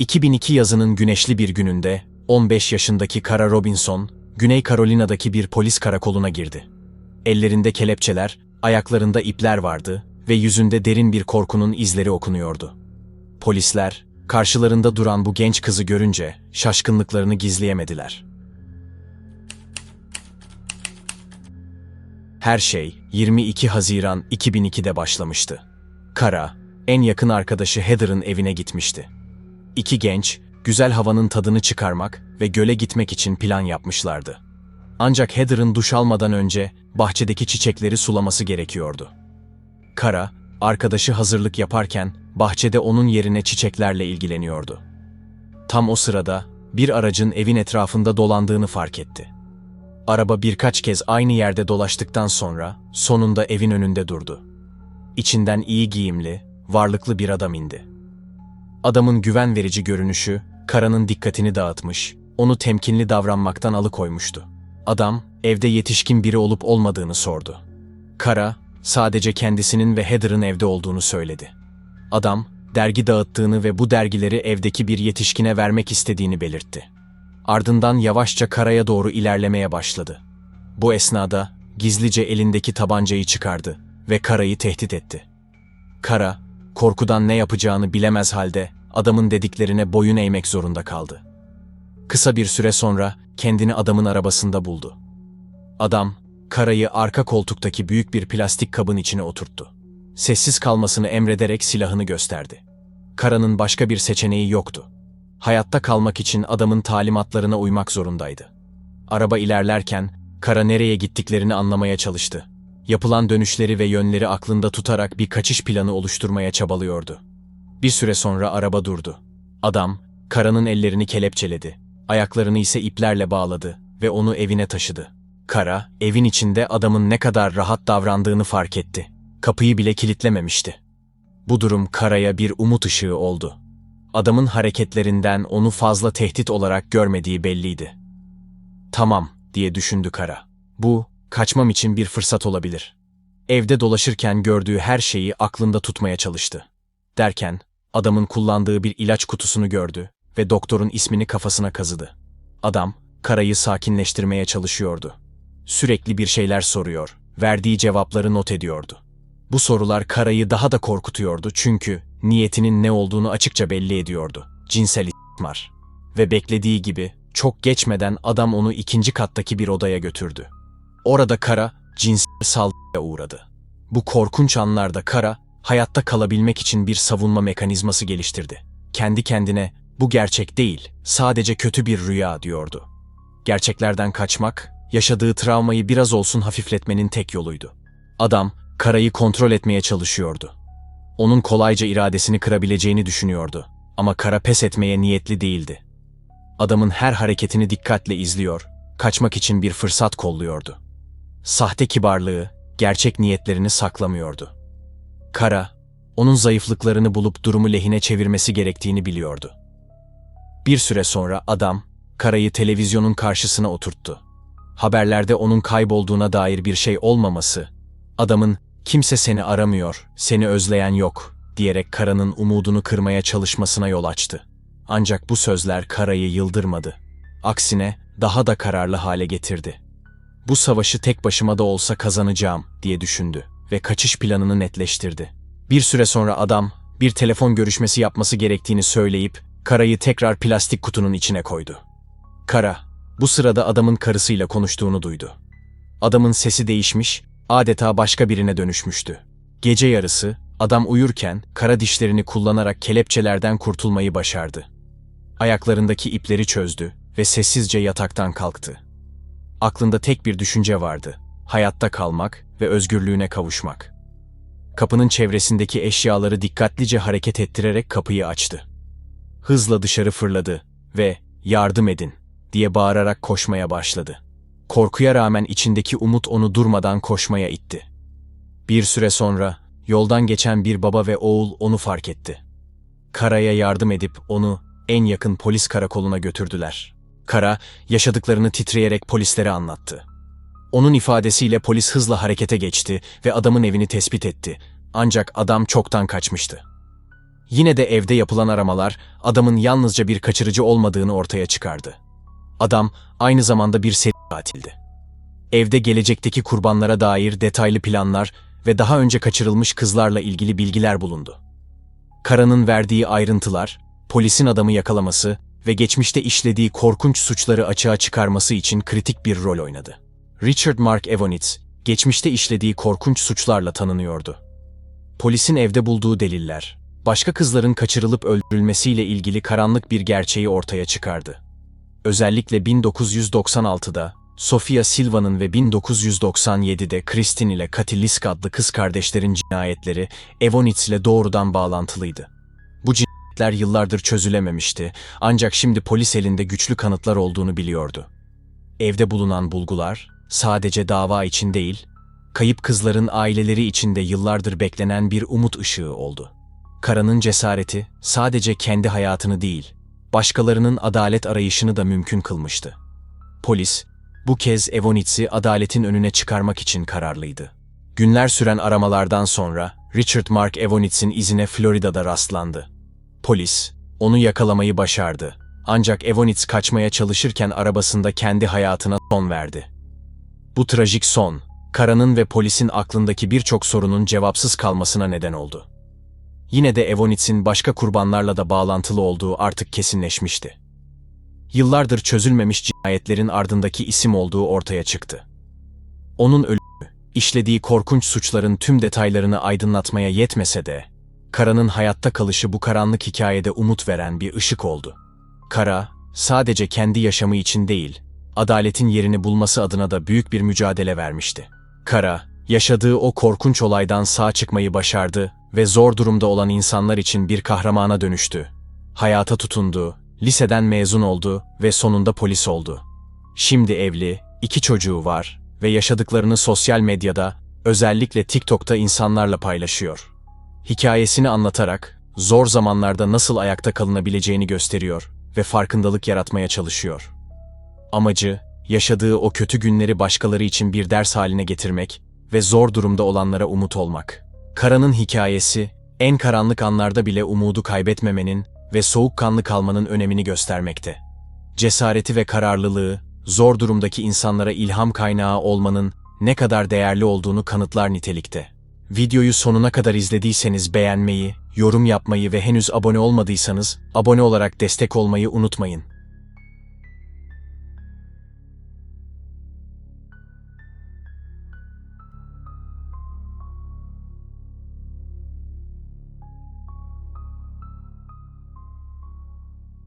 2002 yazının güneşli bir gününde 15 yaşındaki Kara Robinson, Güney Carolina'daki bir polis karakoluna girdi. Ellerinde kelepçeler, ayaklarında ipler vardı ve yüzünde derin bir korkunun izleri okunuyordu. Polisler, karşılarında duran bu genç kızı görünce şaşkınlıklarını gizleyemediler. Her şey 22 Haziran 2002'de başlamıştı. Kara, en yakın arkadaşı Heather'ın evine gitmişti. İki genç, güzel havanın tadını çıkarmak ve göle gitmek için plan yapmışlardı. Ancak Heather'ın duş almadan önce bahçedeki çiçekleri sulaması gerekiyordu. Kara, arkadaşı hazırlık yaparken bahçede onun yerine çiçeklerle ilgileniyordu. Tam o sırada bir aracın evin etrafında dolandığını fark etti. Araba birkaç kez aynı yerde dolaştıktan sonra sonunda evin önünde durdu. İçinden iyi giyimli, varlıklı bir adam indi. Adamın güven verici görünüşü Kara'nın dikkatini dağıtmış, onu temkinli davranmaktan alıkoymuştu. Adam, evde yetişkin biri olup olmadığını sordu. Kara, sadece kendisinin ve Heather'ın evde olduğunu söyledi. Adam, dergi dağıttığını ve bu dergileri evdeki bir yetişkine vermek istediğini belirtti. Ardından yavaşça Kara'ya doğru ilerlemeye başladı. Bu esnada gizlice elindeki tabancayı çıkardı ve Kara'yı tehdit etti. Kara, korkudan ne yapacağını bilemez halde adamın dediklerine boyun eğmek zorunda kaldı. Kısa bir süre sonra kendini adamın arabasında buldu. Adam, Kara'yı arka koltuktaki büyük bir plastik kabın içine oturttu. Sessiz kalmasını emrederek silahını gösterdi. Kara'nın başka bir seçeneği yoktu. Hayatta kalmak için adamın talimatlarına uymak zorundaydı. Araba ilerlerken Kara nereye gittiklerini anlamaya çalıştı. Yapılan dönüşleri ve yönleri aklında tutarak bir kaçış planı oluşturmaya çabalıyordu. Bir süre sonra araba durdu. Adam, Kara'nın ellerini kelepçeledi. Ayaklarını ise iplerle bağladı ve onu evine taşıdı. Kara, evin içinde adamın ne kadar rahat davrandığını fark etti. Kapıyı bile kilitlememişti. Bu durum Kara'ya bir umut ışığı oldu. Adamın hareketlerinden onu fazla tehdit olarak görmediği belliydi. Tamam, diye düşündü Kara. Bu, kaçmam için bir fırsat olabilir. Evde dolaşırken gördüğü her şeyi aklında tutmaya çalıştı. Derken, adamın kullandığı bir ilaç kutusunu gördü ve doktorun ismini kafasına kazıdı. Adam, Kara'yı sakinleştirmeye çalışıyordu. Sürekli bir şeyler soruyor, verdiği cevapları not ediyordu. Bu sorular Kara'yı daha da korkutuyordu çünkü niyetinin ne olduğunu açıkça belli ediyordu. Cinsel istismar. Ve beklediği gibi çok geçmeden adam onu ikinci kattaki bir odaya götürdü. Orada Kara cinsel saldırıya uğradı. Bu korkunç anlarda Kara hayatta kalabilmek için bir savunma mekanizması geliştirdi. Kendi kendine bu gerçek değil, sadece kötü bir rüya diyordu. Gerçeklerden kaçmak, yaşadığı travmayı biraz olsun hafifletmenin tek yoluydu. Adam, Kara'yı kontrol etmeye çalışıyordu. Onun kolayca iradesini kırabileceğini düşünüyordu. Ama Kara pes etmeye niyetli değildi. Adamın her hareketini dikkatle izliyor, kaçmak için bir fırsat kolluyordu. Sahte kibarlığı, gerçek niyetlerini saklamıyordu. Kara, onun zayıflıklarını bulup durumu lehine çevirmesi gerektiğini biliyordu. Bir süre sonra adam, Kara'yı televizyonun karşısına oturttu. Haberlerde onun kaybolduğuna dair bir şey olmaması, adamın kimse seni aramıyor, seni özleyen yok diyerek Kara'nın umudunu kırmaya çalışmasına yol açtı. Ancak bu sözler Kara'yı yıldırmadı. Aksine daha da kararlı hale getirdi. Bu savaşı tek başıma da olsa kazanacağım diye düşündü ve kaçış planını netleştirdi. Bir süre sonra adam bir telefon görüşmesi yapması gerektiğini söyleyip Kara'yı tekrar plastik kutunun içine koydu. Kara, bu sırada adamın karısıyla konuştuğunu duydu. Adamın sesi değişmiş, adeta başka birine dönüşmüştü. Gece yarısı, adam uyurken kara dişlerini kullanarak kelepçelerden kurtulmayı başardı. Ayaklarındaki ipleri çözdü ve sessizce yataktan kalktı. Aklında tek bir düşünce vardı. Hayatta kalmak ve özgürlüğüne kavuşmak. Kapının çevresindeki eşyaları dikkatlice hareket ettirerek kapıyı açtı. Hızla dışarı fırladı ve "Yardım edin!" diye bağırarak koşmaya başladı. Korkuya rağmen içindeki umut onu durmadan koşmaya itti. Bir süre sonra yoldan geçen bir baba ve oğul onu fark etti. Kara'ya yardım edip onu en yakın polis karakoluna götürdüler. Kara, yaşadıklarını titreyerek polislere anlattı. Onun ifadesiyle polis hızla harekete geçti ve adamın evini tespit etti. Ancak adam çoktan kaçmıştı. Yine de evde yapılan aramalar adamın yalnızca bir kaçırıcı olmadığını ortaya çıkardı. Adam aynı zamanda bir seri katildi. Evde gelecekteki kurbanlara dair detaylı planlar ve daha önce kaçırılmış kızlarla ilgili bilgiler bulundu. Kara'nın verdiği ayrıntılar, polisin adamı yakalaması ve geçmişte işlediği korkunç suçları açığa çıkarması için kritik bir rol oynadı. Richard Mark Evonitz, geçmişte işlediği korkunç suçlarla tanınıyordu. Polisin evde bulduğu deliller, başka kızların kaçırılıp öldürülmesiyle ilgili karanlık bir gerçeği ortaya çıkardı. Özellikle 1996'da Sofia Silva'nın ve 1997'de Kristin ile Katilisk adlı kız kardeşlerin cinayetleri Evonitz ile doğrudan bağlantılıydı. Bu cinayetler yıllardır çözülememişti ancak şimdi polis elinde güçlü kanıtlar olduğunu biliyordu. Evde bulunan bulgular sadece dava için değil, kayıp kızların aileleri için de yıllardır beklenen bir umut ışığı oldu. Kara'nın cesareti sadece kendi hayatını değil, başkalarının adalet arayışını da mümkün kılmıştı. Polis, bu kez Evonitz'i adaletin önüne çıkarmak için kararlıydı. Günler süren aramalardan sonra Richard Mark Evonitz'in izine Florida'da rastlandı. Polis, onu yakalamayı başardı. Ancak Evonitz kaçmaya çalışırken arabasında kendi hayatına son verdi. Bu trajik son, Kara'nın ve polisin aklındaki birçok sorunun cevapsız kalmasına neden oldu. Yine de Evonitz'in başka kurbanlarla da bağlantılı olduğu artık kesinleşmişti. Yıllardır çözülmemiş cinayetlerin ardındaki isim olduğu ortaya çıktı. Onun ölümü, işlediği korkunç suçların tüm detaylarını aydınlatmaya yetmese de, Kara'nın hayatta kalışı bu karanlık hikayede umut veren bir ışık oldu. Kara, sadece kendi yaşamı için değil, adaletin yerini bulması adına da büyük bir mücadele vermişti. Kara, yaşadığı o korkunç olaydan sağ çıkmayı başardı ve zor durumda olan insanlar için bir kahramana dönüştü. Hayata tutundu, liseden mezun oldu ve sonunda polis oldu. Şimdi evli, iki çocuğu var ve yaşadıklarını sosyal medyada, özellikle TikTok'ta insanlarla paylaşıyor. Hikayesini anlatarak zor zamanlarda nasıl ayakta kalınabileceğini gösteriyor ve farkındalık yaratmaya çalışıyor. Amacı, yaşadığı o kötü günleri başkaları için bir ders haline getirmek ve zor durumda olanlara umut olmak. Kara'nın hikayesi, en karanlık anlarda bile umudu kaybetmemenin ve soğukkanlı kalmanın önemini göstermekte. Cesareti ve kararlılığı, zor durumdaki insanlara ilham kaynağı olmanın ne kadar değerli olduğunu kanıtlar nitelikte. Videoyu sonuna kadar izlediyseniz beğenmeyi, yorum yapmayı ve henüz abone olmadıysanız abone olarak destek olmayı unutmayın.